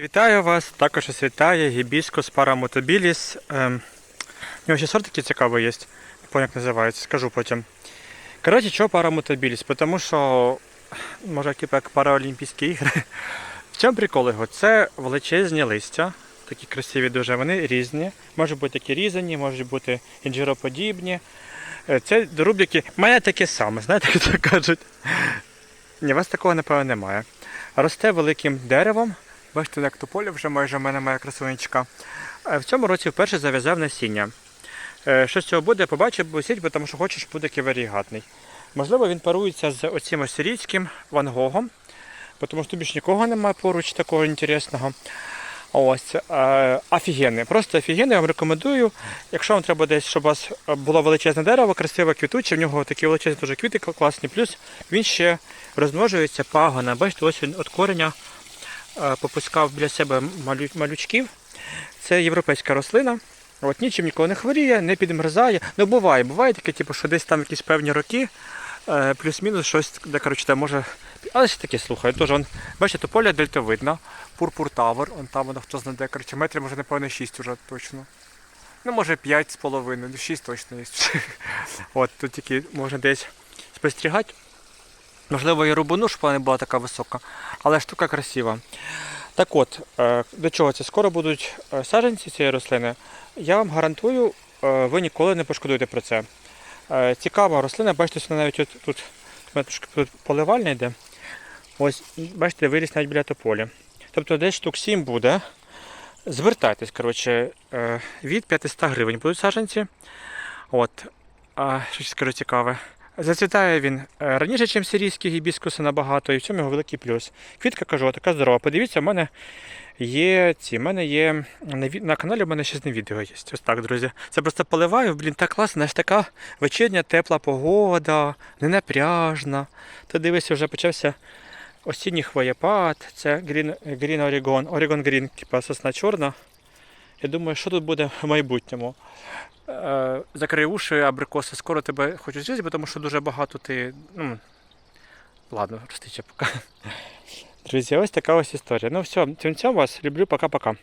Вітаю вас, також вас вітає гібіскус парамотобіліс. Ем, у нього ще сорт такий цікавий є, не як називається, скажу потім. Коротше, чого парамотобіліс? Тому що, може, типу як Параолімпійські ігри. В чому прикол його? Це величезні листя, такі красиві дуже, вони різні. Можуть бути такі різані, можуть бути інжироподібні. Е, Це доруб'яки. У мене таке саме, знаєте, як то кажуть. Ні, у вас такого, напевно, немає. Росте великим деревом. Бачите, як тополя вже майже в мене моя красунечка. Е, В цьому році вперше зав'язав насіння. Е, Що з цього буде, побачив, бусіть, тому що хочеш буде такий варігатний. Можливо, він парується з оцим ось сирійським Ван Гогом, тому що більш нікого немає поруч такого інтересного. Ось, е, офігенний, просто офігенний, я вам рекомендую. Якщо вам треба десь, щоб у вас було величезне дерево, красиве квітуче, в нього такі величезні дуже квіти класні, плюс він ще розмножується пагона. Бачите, ось він від кореня попускав біля себе малючків. Це європейська рослина. От нічим нікого не хворіє, не підмерзає. Ну буває, буває таке, типу, що десь там якісь певні роки, е, плюс-мінус щось, де коротше, може. Але ж таке слухай, теж он, бачите, то поля дельтовидна, пурпур тавер, он там воно хто знає, де, коротше, метрів може напевно 6 уже точно. Ну, може 5 з половиною, ну 6 точно є. От тут тільки можна десь спостерігати. Можливо, і рубану, щоб вона не була така висока, але штука красива. Так от, е, до чого це? Скоро будуть е, саджанці цієї рослини. Я вам гарантую, е, ви ніколи не пошкодуєте про це. Цікава рослина, бачите, вона навіть от тут, тут поливальня йде. Ось, бачите, виріс навіть біля тополі. Тобто десь штук 7 буде. Звертайтесь, коротше, від 500 гривень будуть саджанці. От. А, що скажу цікаве. Зацвітає він е, раніше, ніж сирійські гібіскуси набагато, і в цьому його великий плюс. Квітка кажу, така здорова. Подивіться, в мене є ці. в мене є на, каналі в мене ще з відео є. Ось так, друзі. Це просто поливаю, блін, так класно, знаєш, така вечірня тепла погода, ненапряжна. Ти дивишся, вже почався осінній хвоєпад. Це Green Oregon, Oregon Green, типа сосна чорна. Я думаю, що тут буде в майбутньому. Е, Закрий уші, абрикоси, скоро тебе хочу з'їсти, тому що дуже багато ти. Ну, ладно, ростиче поки. Друзі, ось така ось історія. Ну все, цим цьому вас люблю, пока-пока.